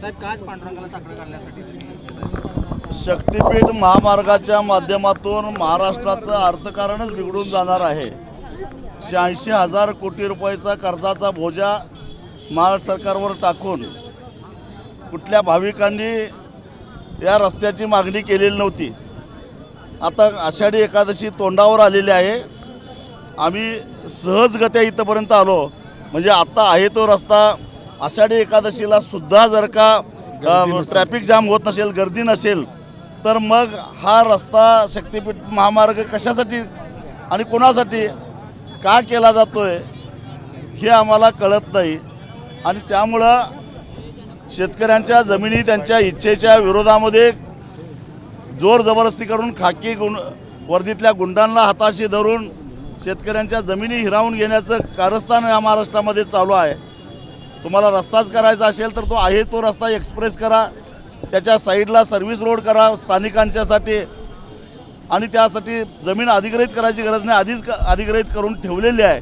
साहेब पांडुरंगाला शक्तीपीठ महामार्गाच्या माध्यमातून महाराष्ट्राचं अर्थकारणच बिघडून जाणार आहे. शहाऐंशी हजार कोटी रुपयाचा कर्जाचा बोजा महाराष्ट्र सरकारवर टाकून कुठल्या भाविकांनी या रस्त्याची मागणी केलेली नव्हती. आता आषाढी एकादशी तोंडावर आलेली आहे. आम्ही सहजगत्या इथंपर्यंत आलो. म्हणजे आत्ता आहे तो रस्ता. आषाढी एकादशीला सुद्धा जर का ट्रॅफिक जाम होत नसेल गर्दी नसेल तर मग हा रस्ता शक्तीपीठ महामार्ग कशासाठी आणि कोणासाठी का केला जातोय हे आम्हाला कळत नाही. आणि त्यामुळं शेतकऱ्यांच्या जमिनी त्यांच्या इच्छेच्या विरोधामध्ये जोर जबरदस्ती करून खाकी गुंड वर्दीतल्या गुंडांना हाताशी धरून शेतकऱ्यांच्या जमिनी हिरावून घेण्याचं कारस्थान या महाराष्ट्रामध्ये चालू आहे. तुम्हाला रस्ताच करायचा असेल तर तो आहे तो रस्ता एक्सप्रेस करा. त्याच्या साईडला सर्व्हिस रोड करा स्थानिकांच्यासाठी. आणि त्यासाठी जमीन अधिग्रहित करायची गरज नाही आधीच अधिग्रहित करून ठेवलेली आहे.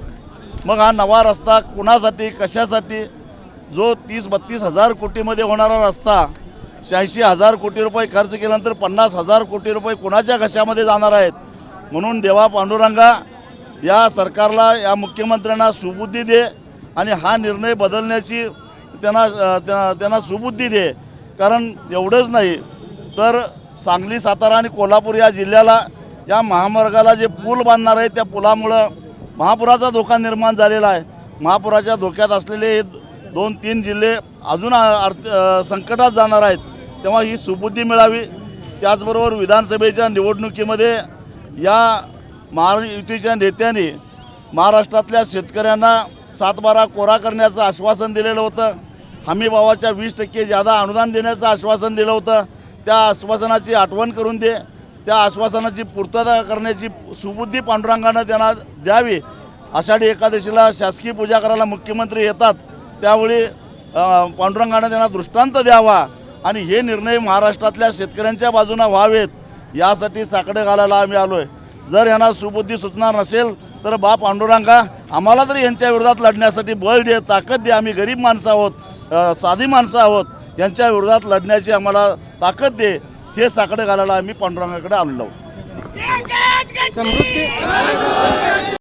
मग हा नवा रस्ता कुणासाठी कशासाठी? जो तीस बत्तीस हजार कोटीमध्ये होणारा रस्ता शहाऐंशी हजार कोटी रुपये खर्च केल्यानंतर पन्नास हजार कोटी रुपये कुणाच्या घशामध्ये जाणार आहेत? म्हणून देवा पांडुरंगा या सरकारला या मुख्यमंत्र्यांना सुबुद्धी दे आणि हा निर्णय बदलण्याची त्यांना त्यांना त्यांना सुबुद्धी दे. कारण एवढंच नाही तर सांगली सातारा आणि कोल्हापूर या जिल्ह्याला या महामार्गाला जे पूल बांधणार आहे त्या पुलामुळं महापुराचा धोका निर्माण झालेला आहे. महापुराच्या धोक्यात असलेले हे दोन तीन जिल्हे अजून अर्थ संकटात जाणार आहेत. तेव्हा ही सुबुद्धी मिळावी. त्याचबरोबर विधानसभेच्या निवडणुकीमध्ये या महायुतीच्या नेत्याने महाराष्ट्रातल्या शेतकऱ्यांना सातबारा कोरा करण्याचं आश्वासन दिलेलं होतं. हमीभावाच्या वीस टक्के जादा अनुदान देण्याचं आश्वासन दिलं होतं. त्या आश्वासनाची आठवण करून दे. त्या आश्वासनाची पूर्तता करण्याची सुबुद्धी पांडुरंगानं त्यांना द्यावी. आषाढी एकादशीला शासकीय पूजा करायला मुख्यमंत्री येतात. त्यावेळी पांडुरंगानं त्यांना दृष्टांत द्यावा आणि हे निर्णय महाराष्ट्रातल्या शेतकऱ्यांच्या बाजूनं व्हावेत. यासाठी साकडे घालायला आम्ही आलो आहे जर यांना सुबुद्धी सुचणार नसेल तर बाप पांडुरंगा आम्हाला तरी यांच्या विरोधात लढण्यासाठी बळ दे ताकद दे. आम्ही गरीब माणसं आहोत साधी माणसं आहोत. यांच्या विरोधात लढण्याची आम्हाला ताकद दे. हे साकडं घालायला आम्ही पांडुरंगाकडे आणलो समृद्धी.